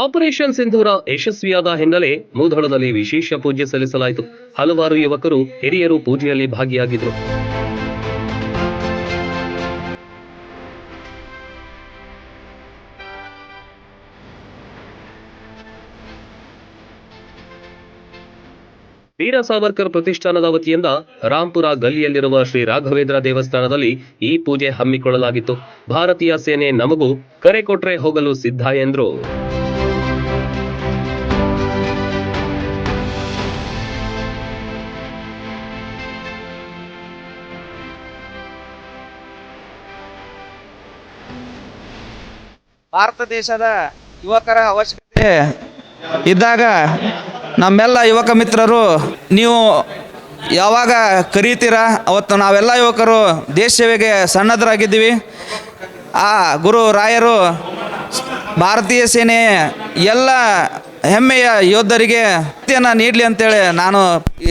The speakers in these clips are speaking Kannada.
ಆಪರೇಷನ್ ಸಿಂಧೂರ ಯಶಸ್ವಿಯಾದ ಹಿನ್ನೆಲೆ ಮೂಧಳದಲ್ಲಿ ವಿಶೇಷ ಪೂಜೆ ಸಲ್ಲಿಸಲಾಯಿತು. ಹಲವಾರು ಯುವಕರು ಹಿರಿಯರು ಪೂಜೆಯಲ್ಲಿ ಭಾಗಿಯಾಗಿದ್ದರು. ವೀರ ಸಾವರ್ಕರ್ ಪ್ರತಿಷ್ಠಾನದ ವತಿಯಿಂದ ರಾಂಪುರ ಗಲ್ಲಿಯಲ್ಲಿರುವ ಶ್ರೀ ರಾಘವೇಂದ್ರ ದೇವಸ್ಥಾನದಲ್ಲಿ ಈ ಪೂಜೆ ಹಮ್ಮಿಕೊಳ್ಳಲಾಗಿತ್ತು. ಭಾರತೀಯ ಸೇನೆ ನಮಗೂ ಕರೆ ಕೊಟ್ರೆ ಹೋಗಲು ಸಿದ್ಧ ಎಂದ್ರು. ಭಾರತ ದೇಶದ ಯುವಕರ ಅವಶ್ಯಕತೆ ಇದ್ದಾಗ ನಮ್ಮೆಲ್ಲ ಯುವಕ ಮಿತ್ರರು, ನೀವು ಯಾವಾಗ ಕರೀತೀರಾ? ಅವತ್ತು ನಾವೆಲ್ಲ ಯುವಕರು ದೇಶ ಸೇವೆಗೆ ಆ ಗುರು ರಾಯರು ಭಾರತೀಯ ಸೇನೆ ಎಲ್ಲ ಹೆಮ್ಮೆಯ ಯೋಧರಿಗೆ ನೀಡಲಿ ಅಂತೇಳಿ ನಾನು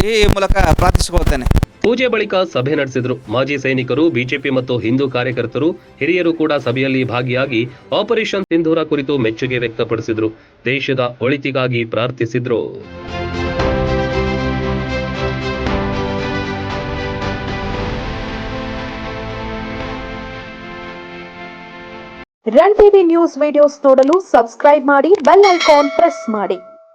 ಈ ಮೂಲಕ ಪ್ರಾರ್ಥಿಸಿಕೊಳ್ತೇನೆ. ಪೂಜೆ ಬಳಿಕ ಸಭೆ ನಡೆಸಿದರು. ಮಾಜಿ ಸೈನಿಕರು, ಬಿಜೆಪಿ ಮತ್ತು ಹಿಂದೂ ಕಾರ್ಯಕರ್ತರು, ಹಿರಿಯರು ಕೂಡ ಸಭೆಯಲ್ಲಿ ಭಾಗಿಯಾಗಿ ಆಪರೇಷನ್ ಸಿಂಧೂರ ಕುರಿತು ಮೆಚ್ಚುಗೆ ವ್ಯಕ್ತಪಡಿಸಿದರು. ದೇಶದ ಒಳಿತಿಗಾಗಿ ಪ್ರಾರ್ಥಿಸಿದ್ರು. ರನ್ ಟಿವಿ ನ್ಯೂಸ್ ವಿಡಿಯೋಸ್ ನೋಡಲು ಸಬ್ಸ್ಕ್ರೈಬ್ ಮಾಡಿ, ಬೆಲ್ ಐಕಾನ್ ಪ್ರೆಸ್ ಮಾಡಿ.